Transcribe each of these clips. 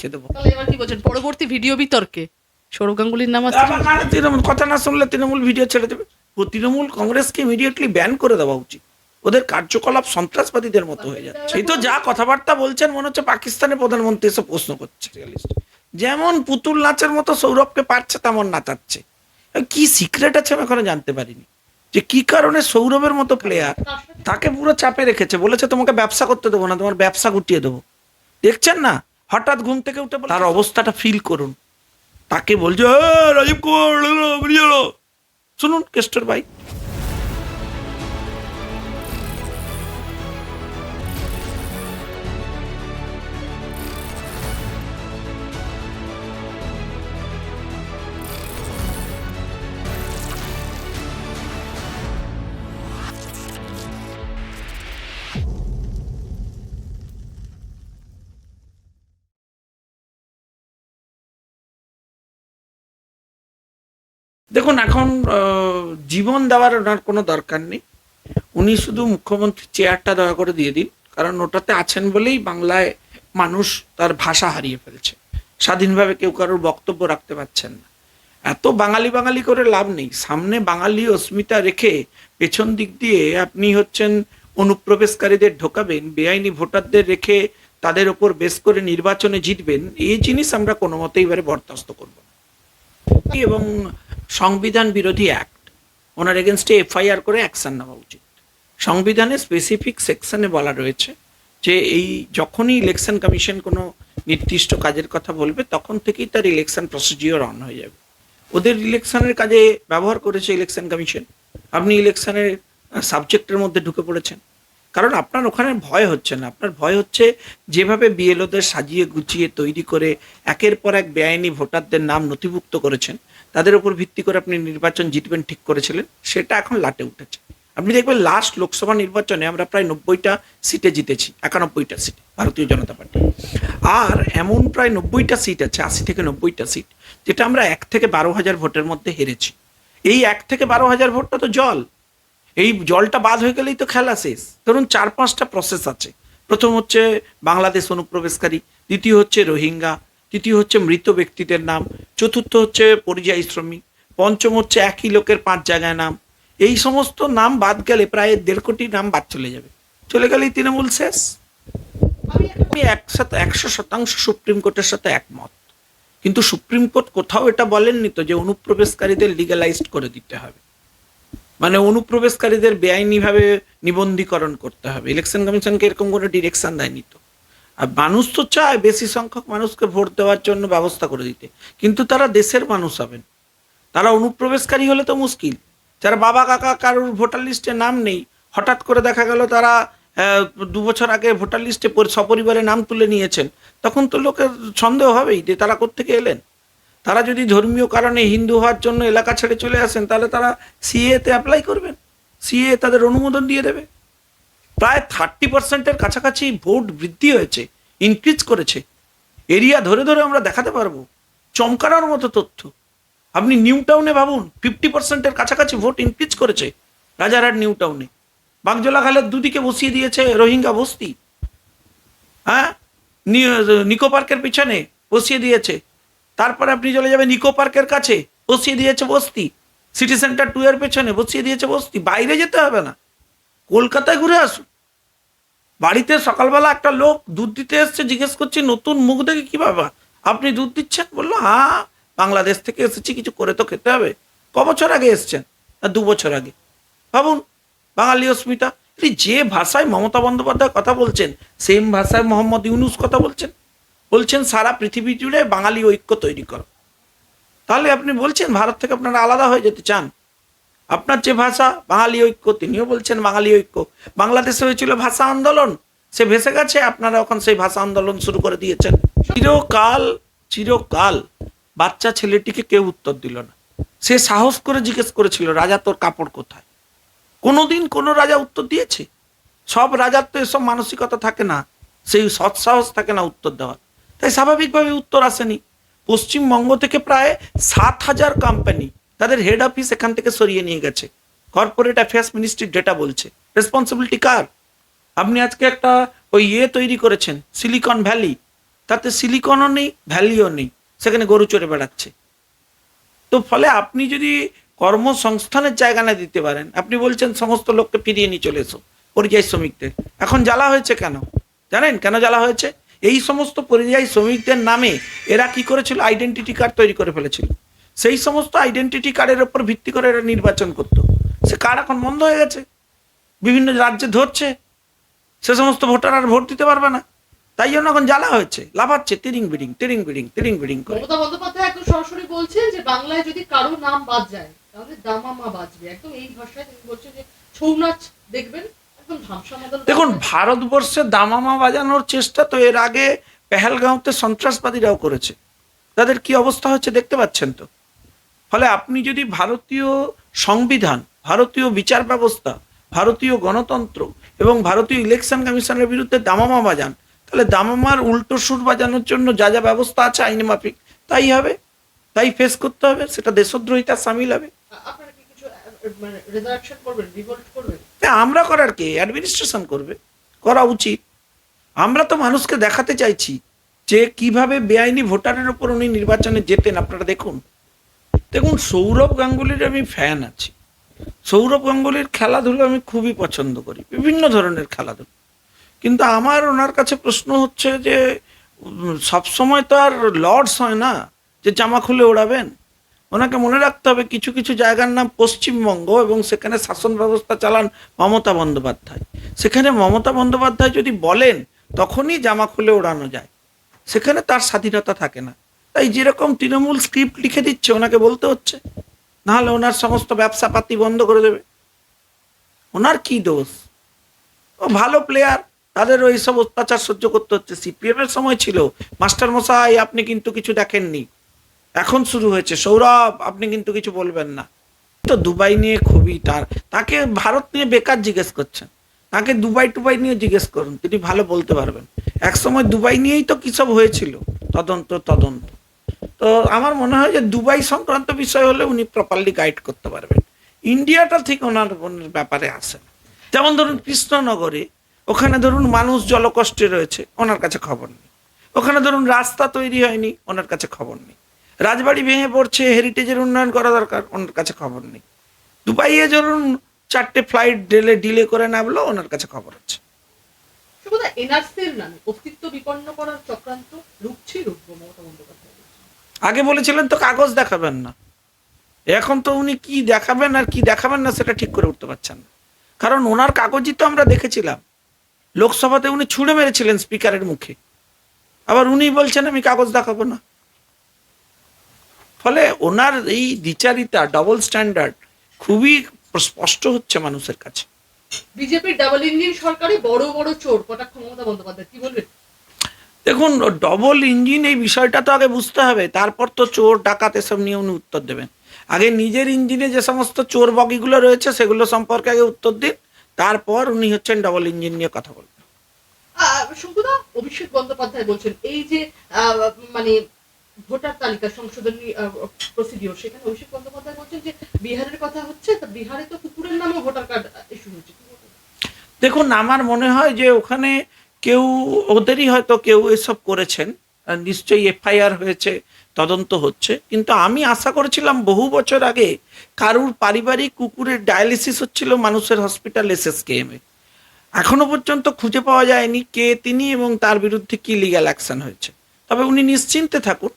দেখিয়ে দেবো। পরবর্তী ভিডিও বিতর্কে? সৌরভ গাঙ্গুলির নাম আসছে তৃণমূল, কথা না শুনলে তৃণমূল ভিডিও ছেড়ে দেবে। ও তৃণমূল কংগ্রেসকে ইমিডিয়েটলি ব্যান করে দেওয়া উচিত। ওদের কার্যকলাপ সন্ত্রাসবাদীদের মতো হয়ে যাচ্ছে। এই তো যা কথাবার্তা বলছেন, মনে হচ্ছে পাকিস্তানের প্রধানমন্ত্রী এসে প্রশ্ন করছে। যেমন পুতুল নাচের মতো সৌরভকে পারছে, তেমন নাচাচ্ছে। কি সিক্রেট আছে আমি এখনও জানতে পারিনি। যে কি কারণে সৌরভের মতো প্লেয়ার তাকে পুরো চাপে রেখেছে। বলেছে, তোমাকে ব্যবসা করতে দেবো না, তোমার ব্যবসা গুটিয়ে দেবো। দেখছেন না? হঠাৎ ঘুম থেকে উঠে তার অবস্থাটা ফিল করুন তাকে বলছে "এ, রাজীব কুমার এলো, বেরিয়ে এলো।" শুনুন কেষ্টর ভাই দেখুন, এখন জীবন দেওয়ার ওনার কোনো দরকার নেই। উনি শুধু মুখ্যমন্ত্রী চেয়ারটা দয়া করে দিয়ে দিন, কারণ ওটাতে আছেন বলেই বাংলায় মানুষ তার ভাষা হারিয়ে ফেলছে। স্বাধীনভাবে কেউ কারোর বক্তব্য রাখতে পারছেন না। এত বাঙালি বাঙালি করে লাভ নেই। সামনে বাঙালি অস্মিতা রেখে পেছন দিক দিয়ে আপনি হচ্ছেন অনুপ্রবেশকারীদের ঢোকাবেন, বেআইনি ভোটারদের রেখে তাদের ওপর বেশ করে নির্বাচনে জিতবেন, এই জিনিস আমরা কোনো মতেই এবারে বরদাস্ত করব এবং সংবিধান বিরোধী অ্যাক্ট ওনার এগেনস্টে এফআইআর করে অ্যাকশন নেওয়া উচিত। সংবিধানে স্পেসিফিক সেকশনে বলা রয়েছে যে এই যখনই ইলেকশন কমিশন কোনো নির্দিষ্ট কাজের কথা বলবে, তখন থেকেই তার ইলেকশন প্রসিডিওর অন হয়ে যাবে। ওদের ইলেকশনের কাজে ব্যবহার করেছে ইলেকশন কমিশন আপনি ইলেকশনের সাবজেক্টের মধ্যে ঢুকে পড়েছেন। কারণ আপনার ওখানে ভয় হচ্ছে না। আপনার ভয় হচ্ছে যেভাবে বিএলওদের সাজিয়ে গুছিয়ে তৈরি করে একের পর এক বেআইনি ভোটারদের নাম নথিভুক্ত করেছেন, তাদের উপর ভিত্তি করে আপনি নির্বাচন জিতবেন ঠিক করেছিলেন, সেটা এখন লাটে উঠেছে। আপনি দেখবেন লাস্ট লোকসভা নির্বাচনে আমরা প্রায় নব্বইটা সিটে জিতেছি, একানব্বইটা সিট ভারতীয় জনতা পার্টি। আর এমন প্রায় নব্বইটা সিট আছে, আশি থেকে নব্বইটা সিট, যেটা আমরা এক থেকে বারো হাজার ভোটের মধ্যে হেরেছি। এই এক থেকে বারো হাজার ভোটটা তো জল। এই জলটা বাদ হয়ে গেলেই তো খেলা শেষ। ধরুন চার পাঁচটা প্রসেস আছে। প্রথম হচ্ছে বাংলাদেশ অনুপ্রবেশকারী, দ্বিতীয় হচ্ছে রোহিঙ্গা, তৃতীয় হচ্ছে মৃত ব্যক্তিদের নাম, চতুর্থ হচ্ছে পরিযায়ী শ্রমিক, পঞ্চম হচ্ছে একই লোকের পাঁচ জায়গায় নাম। এই সমস্ত নাম বাদ গেলে প্রায় দেড় কোটি নাম বাদ চলে যাবে। চলে গেলেই তৃণমূল শেষ। আমি একসাথে একশো শতাংশ সুপ্রিম কোর্টের সাথে একমত। কিন্তু সুপ্রিম কোর্ট কোথাও এটা বলেননি তো যে অনুপ্রবেশকারীদের লিগালাইজড করে দিতে হবে। মানে অনুপ্রবেশকারীদের বেআইনিভাবে নিবন্ধীকরণ করতে হবে। ইলেকশন কমিশনকে এরকম কোনো ডিরেকশন দেয়নি তো। আর মানুষ তো চায় বেশি সংখ্যক মানুষকে ভোট দেওয়ার জন্য ব্যবস্থা করে দিতে। কিন্তু তারা দেশের মানুষ হবেন। তারা অনুপ্রবেশকারী হলে তো মুশকিল। যারা বাবা, কাকা কারোর ভোটার লিস্টে নাম নেই, হঠাৎ করে দেখা গেল তারা দু বছর আগে ভোটার লিস্টে পরি- সপরিবারে নাম তুলে নিয়েছেন, তখন তো লোকের সন্দেহ হবেই যে তারা কোত্থেকে এলেন? তারা যদি ধর্মীয় কারণে হিন্দু হওয়ার জন্য এলাকা ছেড়ে চলে আসেন, তাহলে তারা সিএতে অ্যাপ্লাই করবেন। সিএ তাদের অনুমোদন দিয়ে দেবে। প্রায় থার্টি পার্সেন্টের কাছাকাছি ভোট বৃদ্ধি হয়েছে ইনক্রিজ করেছে। এরিয়া ধরে ধরে আমরা দেখাতে পারব। চমকানোর মতো তথ্য। আপনি নিউ টাউনে ভাবুন ফিফটি পার্সেন্টের কাছাকাছি ভোট ইনক্রিজ করেছে রাজারহাট নিউ টাউনে বাগজোলা খালের দুদিকে বসিয়ে দিয়েছে রোহিঙ্গা বস্তি। হ্যাঁ? নিকো পার্কের পিছনে বসিয়ে দিয়েছে। তারপরে আপনি চলে যাবেন নিকো পার্কের কাছে, বসিয়ে দিয়েছে বস্তি। সিটি সেন্টার টু এর পেছনে বসিয়ে দিয়েছে বস্তি। বাইরে যেতে হবে না। কলকাতায় ঘুরে আসুন। বাড়িতে সকালবেলা একটা লোক দুধ দিতে এসছে, জিজ্ঞেস করছি, নতুন মুখ দেখে কি বাবা? আপনি দুধ দিচ্ছেন? বলল হ্যাঁ বাংলাদেশ থেকে এসেছি, কিছু করে তো খেতে হবে। ক বছর আগে এসছেন? না, দু বছর আগে। ভাবুন, বাঙালি অস্মিতা যে ভাষায় মমতা বন্দ্যোপাধ্যায় কথা বলছেন সেম ভাষায় মোহাম্মদ ইউনুস কথা বলছেন বলছেন, সারা পৃথিবী জুড়ে বাঙালি ঐক্য তৈরি করো। তাহলে আপনি বলছেন, ভারত থেকে আপনারা আলাদা হয়ে যেতে চান? আপনার যে ভাষা, বাঙালি ঐক্য তিনিও বলছেন, বাঙালি ঐক্য বাংলাদেশে হয়েছিল ভাষা আন্দোলন, সে ভেসে গেছে, আপনারা এখন সেই ভাষা আন্দোলন শুরু করে দিয়েছেন। চিরকাল চিরকাল বাচ্চা ছেলেটিকে কেউ উত্তর দিল না। সে সাহস করে জিজ্ঞেস করেছিল, রাজা, তোর কাপড় কোথায়? কোনোদিন কোনো রাজা উত্তর দিয়েছে। সব রাজার তো এসব মানসিকতা থাকে না, সেই সৎসাহস থাকে না উত্তর দেওয়ার। তাই স্বাভাবিকভাবে উত্তর আসেনি। পশ্চিমবঙ্গ থেকে প্রায় সাত হাজার কোম্পানি তাদের হেড অফিস এখান থেকে সরিয়ে নিয়ে গেছে। কর্পোরেট অ্যাফেয়ার্স মিনিস্ট্রির ডেটা বলছে। রেসপন্সিবিলিটি কার? আপনি আজকে একটা ওই ইয়ে তৈরি করেছেন সিলিকন ভ্যালি তাতে সিলিকনও নেই ভ্যালিও নেই। সেখানে গরু চড়ে বেড়াচ্ছে। তো ফলে আপনি যদি কর্মসংস্থানের জায়গা না দিতে পারেন, আপনি বলছেন সমস্ত লোককে ফিরিয়ে নিয়ে চলে এসো, পরিযায়ী শ্রমিকদের। এখন জ্বালা হয়েছে কেন? জানেন কেন জ্বালা হয়েছে? এই সমস্ত পরিযায়ী শ্রমিকদের নামে এরা কি করেছিল? আইডেন্টিটি কার্ড তৈরি করে ফেলেছিল। সেই সমস্ত আইডেন্টিটি কার্ডের উপর ভিত্তি করে এরা নির্বাচন করতো। সে কার্ড এখন বন্ধ হয়ে গেছে? বিভিন্ন রাজ্যে ধরছে। সে সমস্ত ভোটার আর ভোট দিতে পারবে না। তাই জন্য এখন জ্বালা হয়েছে, লাফাচ্ছে, তিরিং বিডিং তিরিং বিডিং তিরিং বিডিং করে। মমতা বন্দ্যোপাধ্যায় সরাসরি যে বাংলায় যদি কারও নাম বাদ যায়, তাহলে দামামা বাজবে। একদম এই ভাষায় তিনি যে ছৌ নাচ দেখবেন দেখুন ভারতবর্ষে দামামা বাজানোর চেষ্টা তো এর আগে পেহেলগাঁওতে সন্ত্রাসবাদীরাও করেছে। তাদের কি অবস্থা হচ্ছে দেখতে পাচ্ছেন তো? ফলে আপনি যদি ভারতীয় সংবিধান ভারতীয় বিচার ব্যবস্থা ভারতীয় গণতন্ত্র এবং ভারতীয় ইলেকশন কমিশনের বিরুদ্ধে দামামা বাজান তাহলে দামামার উল্টো সুর বাজানোর জন্য যা যা ব্যবস্থা আছে আইন মাফিক তাই হবে? তাই ফেস করতে হবে? সেটা দেশদ্রোহিতার সামিল হবে। আপনারা কি কিছু আহ, মানে করবেন রিভোল্ট করবেন? না, আমরা করার কে? অ্যাডমিনিস্ট্রেশন করবে। করা উচিত। আমরা তো মানুষকে দেখাতে চাইছি যে কীভাবে বেআইনি ভোটারের উপর উনি নির্বাচনে যেতেন। আপনারা দেখুন। দেখুন সৌরভ গাঙ্গুলির আমি ফ্যান আছি। সৌরভ গাঙ্গুলির খেলাধুলো আমি খুবই পছন্দ করি। বিভিন্ন ধরনের খেলাধুলো। কিন্তু আমার ওনার কাছে প্রশ্ন হচ্ছে যে সবসময় তো আর লর্ডস হয় না? যে জামা খুলে ওড়াবেন? ওনাকে মনে রাখতে হবে কিছু কিছু জায়গার নাম পশ্চিমবঙ্গ এবং সেখানে শাসন ব্যবস্থা চালান মমতা বন্দ্যোপাধ্যায়। সেখানে মমতা বন্দ্যোপাধ্যায় যদি বলেন, তখনই জামা খুলে ওড়ানো যায়। সেখানে তার স্বাধীনতা থাকে না। তাই যেরকম তৃণমূল স্ক্রিপ্ট লিখে দিচ্ছে, ওনাকে বলতে হচ্ছে। নাহলে ওনার সমস্ত ব্যবসা পাতি বন্ধ করে দেবে। ওনার কি দোষ? ও ভালো প্লেয়ার তাদেরও এইসব অত্যাচার সহ্য করতে হচ্ছে। সিপিএম এর সময় ছিল মাস্টার মশাই আপনি কিন্তু কিছু দেখেননি। এখন শুরু হয়েছে। সৌরভ, আপনি কিন্তু কিছু বলবেন না। তো দুবাই নিয়ে খুবই তার তাকে ভারত নিয়ে বেকার জিজ্ঞেস করছেন। তাকে দুবাই টুবাই নিয়ে জিজ্ঞেস করুন, তিনি ভালো বলতে পারবেন। এক সময় দুবাই নিয়েই তো কি সব হয়েছিল? তদন্ত তদন্ত। তো আমার মনে হয় যে দুবাই সংক্রান্ত বিষয় হলে উনি প্রপারলি গাইড করতে পারবেন। ইন্ডিয়াটা ঠিক ওনার ওনার ব্যাপারে আসে যেমন ধরুন কৃষ্ণনগরে, ওখানে ধরুন মানুষ জলকষ্টে রয়েছে, ওনার কাছে খবর নেই। ওখানে ধরুন রাস্তা তৈরি হয়নি, ওনার কাছে খবর নেই। রাজবাড়ি ভেঙে পড়ছে হেরিটেজের উন্নয়ন করা দরকার ওনার কাছে খবর নেই। দুবাইয়ে ধরুন চারটে ফ্লাইট ডেলে ডিলে করে নামলো ওনার কাছে খবর আছে। আগে বলেছিলেন তো কাগজ দেখাবেন না। এখন তো উনি কি দেখাবেন আর কি দেখাবেন না সেটা ঠিক করে উঠতে পারছেন না। কারণ ওনার কাগজই তো আমরা দেখেছিলাম। লোকসভাতে উনি ছুঁড়ে মেরেছিলেন স্পিকারের মুখে। আবার উনি বলছেন আমি কাগজ দেখাবো না। ফলে ওনার এই দ্বিচারিতা ডবল স্ট্যান্ডার্ড খুবই স্পষ্ট হচ্ছে মানুষের কাছে। বিজেপির ডাবল ইঞ্জিন সরকারে বড় বড় চোর কটাক্ষ মমতা বন্দ্যোপাধ্যায় কি বলবেন? দেখুন ডবল ইঞ্জিন এই বিষয়টা তো আগে বুঝতে হবে তারপর তো চোর ডাকাত এসব নিয়ে উনি উত্তর দেবেন। আগে নিজের ইঞ্জিনে যে সমস্ত চোর বগিগুলো রয়েছে সেগুলো সম্পর্কে আগে উত্তর দিন তারপর উনি হচ্ছেন ডবল ইঞ্জিন নিয়ে কথা বলবেন। শঙ্কুদা অভিষেক বন্দ্যোপাধ্যায় বলছেন এই যে মানে ভোটার তালিকা, সংশোধনী প্রসিডিওর সেখানে অভিষেক বন্দ্যোপাধ্যায় বলছেন যে বিহারের কথা হচ্ছে, তা বিহারে তো কুকুরের নামে ভোটার কার্ড ইস্যু হয়েছে। দেখুন, আমার মনে হয় যে ওখানে কেউ, ওদেরই হয়তো কেউ এসব করেছেন নিশ্চয়ই এফআইআর হয়েছে, তদন্ত হচ্ছে, কিন্তু আমি আশা করেছিলাম বহু বছর আগে কারুর পারিবারিক কুকুরের ডায়ালিসিস হচ্ছিল মানুষের হসপিটাল এসএসকেএমে। এখনও পর্যন্ত খুঁজে পাওয়া যায়নি কে তিনি এবং তার বিরুদ্ধে কি লিগ্যাল অ্যাকশন হয়েছে। তবে উনি নিশ্চিন্তে থাকুন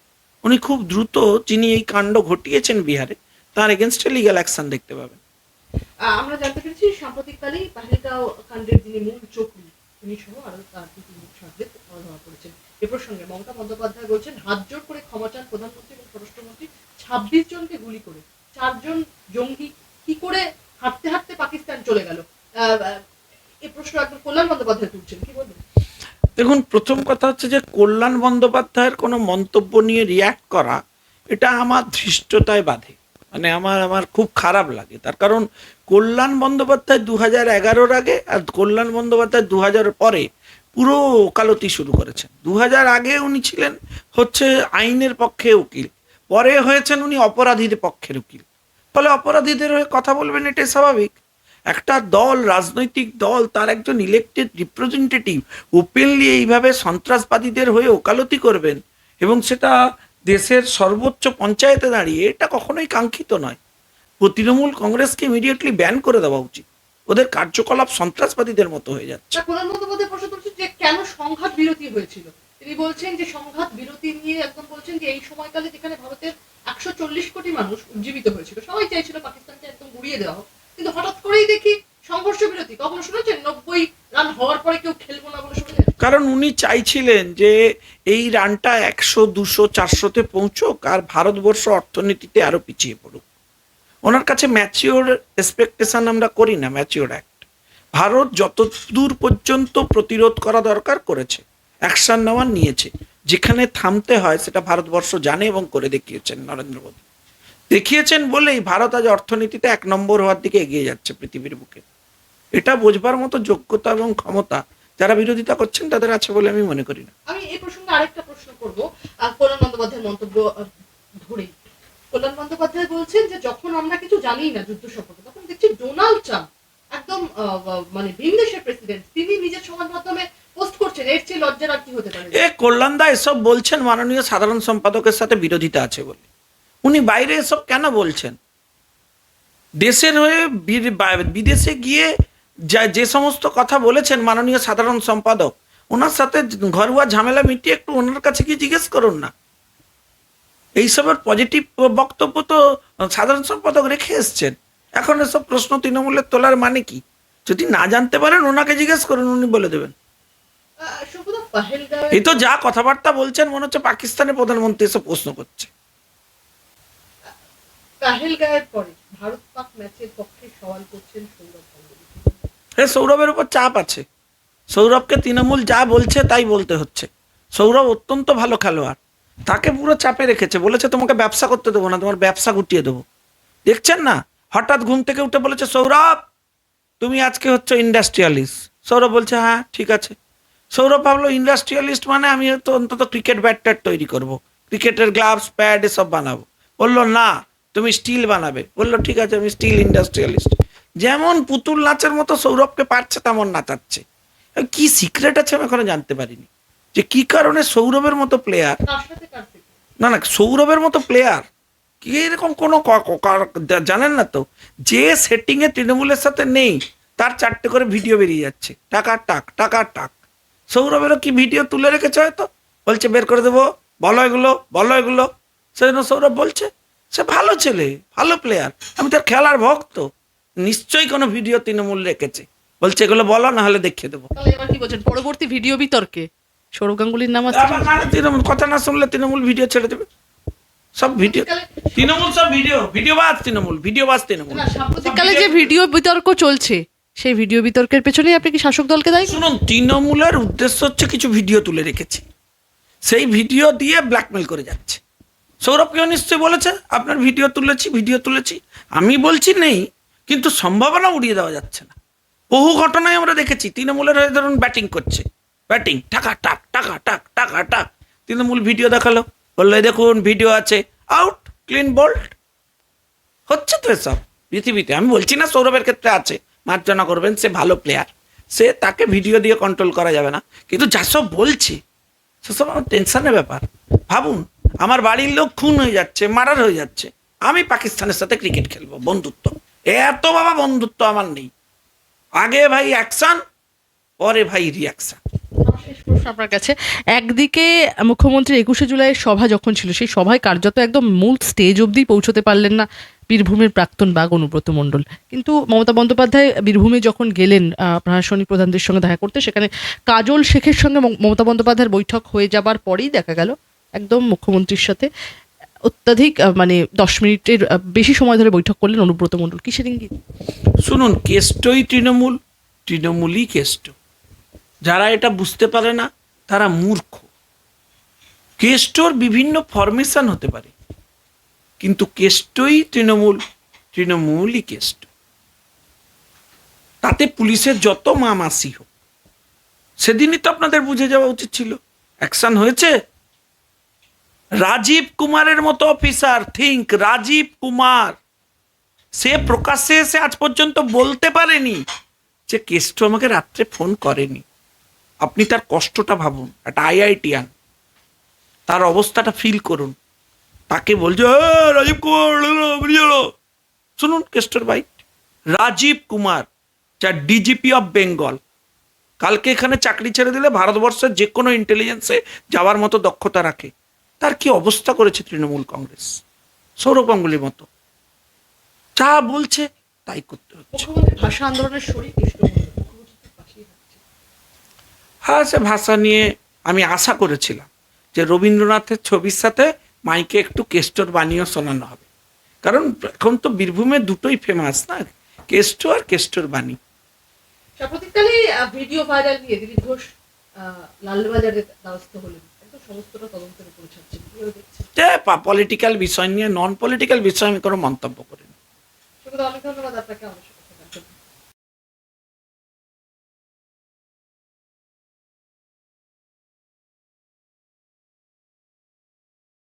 উনি খুব দ্রুত যিনি এই কাণ্ড ঘটিয়েছেন বিহারে, তার এগেনস্টে লিগ্যাল অ্যাকশন দেখতে পাবেন। আমরা জানতে পেরেছি সাম্প্রতিককালেই পাহেলগাঁও কাণ্ডের যিনি মূল চক্রী তিনি সহ আরও তার দুটি মুখ এ প্রসঙ্গে মমতা বন্দ্যোপাধ্যায় বলছেন, হাত জোর করে ক্ষমা চান প্রধানমন্ত্রী এবং স্বরাষ্ট্রমন্ত্রী ছাব্বিশ জনকে গুলি করে, চারজন জঙ্গি কি করে হাঁটতে হাঁটতে পাকিস্তান চলে গেল? এ প্রশ্ন একদম কল্যাণ বন্দ্যোপাধ্যায় তুলছেন, কি বলবেন? দেখুন, প্রথম কথা হচ্ছে যে কল্যাণ বন্দ্যোপাধ্যায়ের কোনো মন্তব্য নিয়ে রিয়াক্ট করা, এটা আমার ধৃষ্টতায় বাধে। মানে আমার আমার খুব খারাপ লাগে। তার কারণ কল্যাণ বন্দ্যোপাধ্যায় দু হাজার এগারোর আগে আর কল্যাণ বন্দ্যোপাধ্যায় দু হাজার পরে পুরো ওকালতি শুরু করেছেন। দু হাজার আগে উনি ছিলেন হচ্ছে আইনের পক্ষে উকিল, পরে হয়েছেন উনি অপরাধীদের পক্ষের উকিল। ফলে অপরাধীদের হয়ে কথা বলবেন এটাই স্বাভাবিক। একটা দল, রাজনৈতিক দল, তার একজন ইলেক্টেড রিপ্রেজেন্টেটিভ ওপেনলি এইভাবে সন্ত্রাসবাদীদের হয়ে ওকালতি করবেন এবং সেটা দেশের সর্বোচ্চ পঞ্চায়েতে দাঁড়িয়ে এটা কখনোই কাঙ্ক্ষিত নয়। তৃণমূল কংগ্রেসকে ইমিডিয়েটলি ব্যান করে দেওয়া উচিত। ওদের কার্যকলাপ সন্ত্রাসবাদীদের মতো হয়ে যাচ্ছে। যে কেন সংঘাত বিরতি হয়েছিল? তিনি বলছেন যে সংঘাত বিরতি নিয়ে একদম বলছেন যে এই সময়কালে যেখানে ভারতের একশো চল্লিশ কোটি মানুষ উজ্জীবিত হয়েছিল, সবাই চাইছিল পাকিস্তানকে একদম গুড়িয়ে দেওয়া কিন্তু হঠাৎ করেই দেখি সংঘর্ষ বিরতি। কখনো শুনেছেন? নব্বই রান হওয়ার পরে কেউ খেলব না বলে শুনেছেন? কারণ উনি চাইছিলেন যে এই রানটা একশো, দুশো, চারশোতে পৌঁছোক আর ভারতবর্ষ অর্থনীতিতে আরও পিছিয়ে পড়ুক। ওনার কাছে ম্যাচিওর এক্সপেকটেশন আমরা করি না, ম্যাচিওর অ্যাক্ট। ভারত যত দূর পর্যন্ত প্রতিরোধ করা দরকার করেছে, অ্যাকশন নেওয়ার নিয়েছে, যেখানে থামতে হয় সেটা ভারতবর্ষ জানে এবং করে দেখিয়েছেন নরেন্দ্র মোদী। দেখিয়েছেন বলেই ভারত আজ অর্থনীতিতে এক নম্বর হওয়ার দিকে এগিয়ে যাচ্ছে পৃথিবীর বুকে। এটা বোঝবার মতো যোগ্যতা এবং ক্ষমতা যারা বিরোধিতা করছেন তাদের আছে বলে আমি মনে করি না। আমি এই প্রসঙ্গে আরেকটা প্রশ্ন করব। কল্যাণ বন্দ্যোপাধ্যায়ের মন্তব্য ধরেই। কল্যাণ বন্দ্যোপাধ্যায় বলছেন যে যখন আমরা কিছু জানি না যুদ্ধ সম্পর্কে তখন দেখছি ডোনাল্ড ট্রাম্প একদম মানে ভিন দেশের প্রেসিডেন্ট। তিনি নিজের সমাজ মাধ্যমে পোস্ট করছেন এর চেয়ে লজ্জার আর কি হতে পারে? এ কল্যাণদা এসব বলছেন মাননীয় সাধারণ সম্পাদকের সাথে বিরোধিতা আছে বলে। উনি বাইরে এসব কেন বলছেন? দেশের হয়ে বিদেশে গিয়ে যা যে সমস্ত কথা বলেছেন মাননীয় সাধারণ সম্পাদক ওনার সাথে ঘরোয়া ঝামেলা মিটিয়ে একটু ওনার কাছে কি জিজ্ঞেস করুন না। এইসবের পজিটিভ বক্তব্য তো সাধারণ সম্পাদক রেখে এসছেন। এখন এসব প্রশ্ন তৃণমূলের তোলার মানে কি? যদি না জানতে পারেন ওনাকে জিজ্ঞেস করুন উনি বলে দেবেন। এই তো যা কথাবার্তা বলছেন মনে হচ্ছে পাকিস্তানের প্রধানমন্ত্রী এসব প্রশ্ন করছে। পাহেলগাঁয়ের পরে ভারত পাক ম্যাচের পক্ষে সওয়াল করছেন সৌরভ গাঙ্গুলি। হ্যাঁ সৌরভের উপর চাপ আছে। সৌরভকে তৃণমূল যা বলছে তাই বলতে হচ্ছে। সৌরভ অত্যন্ত ভালো খেলোয়াড়। তাকে পুরো চাপে রেখেছে। বলেছে, তোমাকে ব্যবসা করতে দেবো না, তোমার ব্যবসা গুটিয়ে দেবো। দেখছেন না? হঠাৎ ঘুম থেকে উঠে বলেছে, সৌরভ, তুমি আজকে হচ্ছে ইন্ডাস্ট্রিয়ালিস্ট। সৌরভ বলছে হ্যাঁ ঠিক আছে। সৌরভ ভাবলো, ইন্ডাস্ট্রিয়ালিস্ট মানে আমি তো অন্তত ক্রিকেট ব্যাটটার তৈরি করব। ক্রিকেটের গ্লাভস, প্যাড এসব বানাবো। বলল, না তুমি স্টিল বানাবে। বলল ঠিক আছে আমি স্টিল ইন্ডাস্ট্রিয়ালিস্ট। যেমন পুতুল নাচের মতো সৌরভকে পারছে তেমন নাচাচ্ছে। কি সিক্রেট আছে আমি এখনও জানতে পারিনি। যে কি কারণে সৌরভের মতো প্লেয়ার না না সৌরভের মতো প্লেয়ার কি এরকম কোনো জানেন না তো? যে সেটিং এ তৃণমূলের সাথে নেই তার চারটে করে ভিডিও বেরিয়ে যাচ্ছে। টাকা টাক টাকা টাক। সৌরভেরও কি ভিডিও তুলে রেখেছে হয়তো? বলছে বের করে দেবো। বলো এগুলো বলো এগুলো। সেজন্য সৌরভ বলছে সে ভালো ছেলে ভালো প্লেয়ার আমি তার খেলার ভক্ত। নিশ্চয়ই কোনো ভিডিও তৃণমূল রেখেছে। বলছে এগুলো বলো না হলে দেখিয়ে দেবো। এবার কি বলছেন? পরবর্তী ভিডিও বিতর্কে? সৌরভ গাঙ্গুলির নাম আসছে না, তৃণমূল কথা না শুনলে তৃণমূল ভিডিও ছেড়ে দেবে। সব ভিডিও তৃণমূল সব ভিডিও ভিডিও বাজ তৃণমূল ভিডিও বাজ তৃণমূল। সাম্প্রতিককালে যে ভিডিও বিতর্ক চলছে সেই ভিডিও বিতর্কের পেছনেই আপনি কি শাসক দলকে দায়ী? শুনুন তৃণমূলের উদ্দেশ্য হচ্ছে কিছু ভিডিও তুলে রেখেছে। সেই ভিডিও দিয়ে ব্ল্যাকমেল করে যাচ্ছে। সৌরভকেও নিশ্চয়ই বলেছে, আপনার ভিডিও তুলেছি ভিডিও তুলেছি। আমি বলছি নেই, কিন্তু সম্ভাবনা উড়িয়ে দেওয়া যাচ্ছে না। বহু ঘটনায় আমরা দেখেছি, তৃণমূলের হয়ে ধরুন ব্যাটিং করছে। ব্যাটিং, টাকা, টাক টাকা টাক টাকা, টাক। তৃণমূল ভিডিও দেখাল, বলল দেখুন, ভিডিও আছে আউট ক্লিন বোল্ট হচ্ছে তো এসব পৃথিবীতে। আমি বলছি না সৌরভের ক্ষেত্রে আছে, মার্জনা করবেন, সে ভালো প্লেয়ার সে তাকে ভিডিও দিয়ে কন্ট্রোল করা যাবে না। কিন্তু যা সব বলছে সেসব আমার টেনশনের ব্যাপার। ভাবুন আমার বাড়ির লোক খুন হয়ে যাচ্ছে, মারার হয়ে যাচ্ছে। আমি পাকিস্তানের সাথে ক্রিকেট খেলব, বন্ধুত্ব। এত বাবা বন্ধুত্ব আমার নেই। আগে ভাই অ্যাকশন পরে ভাই রিয়াকশন আপনার কাছে। একদিকে মুখ্যমন্ত্রী একুশে জুলাইয়ের সভা যখন ছিল, সেই সভায় কার্যত একদম মূল স্টেজ অবধি পৌঁছতে পারলেন না বীরভূমের প্রাক্তন বাগ অনুব্রত মণ্ডল। কিন্তু মমতা বন্দ্যোপাধ্যায় বীরভূমে যখন গেলেন প্রশাসনিক প্রধানদের সঙ্গে দেখা করতে, সেখানে কাজল শেখের সঙ্গে মম- মমতা বন্দ্যোপাধ্যায়ের বৈঠক হয়ে যাবার পরেই দেখা গেল একদম মুখ্যমন্ত্রীর সাথে, অত্যাধিক মানে দশ মিনিটের বেশি সময় ধরে বৈঠক করলেন অনুব্রত মণ্ডল। কিসের ইঙ্গিত? শুনুন, কেষ্টই তৃণমূল, তৃণমূলই কেষ্ট। যারা এটা বুঝতে পারে না, তারা মূর্খ। কেষ্টর বিভিন্ন ফরমেশন হতে পারে, কিন্তু কেষ্টই তৃণমূল, তৃণমূলই কেষ্ট। তাতে পুলিশের যত মামাসি হোক, সেদিনই তো আপনাদের বুঝে যাওয়া উচিত ছিল। অ্যাকশন হয়েছে রাজীব কুমারের মতো অফিসার থিঙ্ক রাজীব কুমার। সে প্রকাশ্যে এসে আজ পর্যন্ত বলতে পারেনি যে কেষ্ট আমাকে রাত্রে ফোন করেনি। আপনি তার কষ্টটা ভাবুন একটা আইআইটিয়ান তার অবস্থাটা ফিল করুন। তাকে বলছে "এ, রাজীব কুমার শুনুন কেষ্টর বাইট রাজীব কুমার যা ডিজিপি অফ বেঙ্গল কালকে এখানে চাকরি ছেড়ে দিলে ভারতবর্ষের যে কোনো ইন্টেলিজেন্সে যাওয়ার মতো দক্ষতা রাখে। তার কি অবস্থা করেছে তৃণমূল কংগ্রেস? সৌরভ গাঙ্গুলির মতো। যা বলছে তাই করতে হচ্ছে। ভাষা আন্দোলনের শরীর হ্যাঁ সে ভাষা নিয়ে আমি আশা করেছিলাম যে রবীন্দ্রনাথের ছবির সাথে মাইকে একটু কেষ্টর বাণীও শোনানো হবে। কারণ এখন তো বীরভূমে দুটোই ফেমাস না কেষ্ট আর কেষ্টর বাণী। সাম্প্রতিককালে ভিডিও ভাইরাল নিয়ে দিলীপ ঘোষ আহ, লালবাজারের দ্বারস্থ হলেন। সমস্তটা তদন্তের উপর ছাড়ছে পলিটিক্যাল বিষয় নিয়ে নন পলিটিক্যাল বিষয় আমি কোনো মন্তব্য করিনি। ধন্যবাদ ধরনের